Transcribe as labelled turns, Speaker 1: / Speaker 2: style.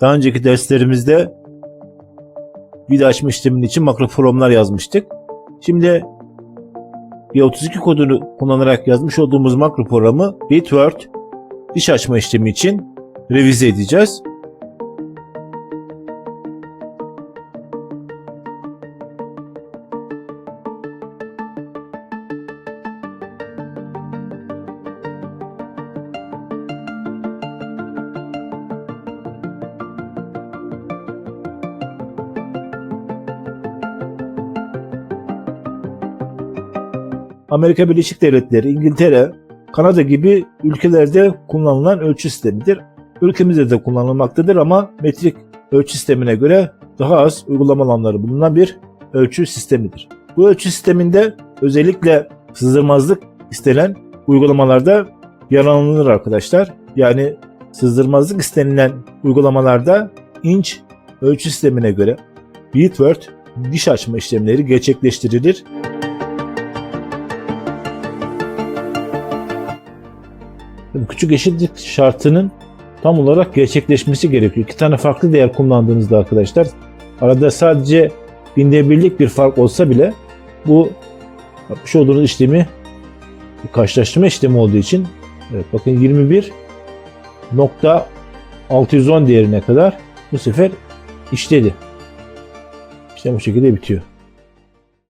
Speaker 1: Daha önceki derslerimizde video açma işleminin için makro programlar yazmıştık. Şimdi B32 kodunu kullanarak yazmış olduğumuz makro programı Bitword diş açma işlemi için revize edeceğiz. Amerika Birleşik Devletleri, İngiltere, Kanada gibi ülkelerde kullanılan ölçü sistemidir. Ülkemizde de kullanılmaktadır ama metrik ölçü sistemine göre daha az uygulama alanları bulunan bir ölçü sistemidir. Bu ölçü sisteminde özellikle sızdırmazlık istenen uygulamalarda yararlanılır arkadaşlar. Yani sızdırmazlık istenilen uygulamalarda inç ölçü sistemine göre Bitword diş açma işlemleri gerçekleştirilir. Küçük eşitlik şartının tam olarak gerçekleşmesi gerekiyor. İki tane farklı değer kullandığınızda arkadaşlar arada sadece binde birlik bir fark olsa bile bu yapmış olduğunuz işlemi bir karşılaştırma işlemi olduğu için evet bakın 21 nokta 610 değerine kadar bu sefer işledi. İşte bu şekilde bitiyor.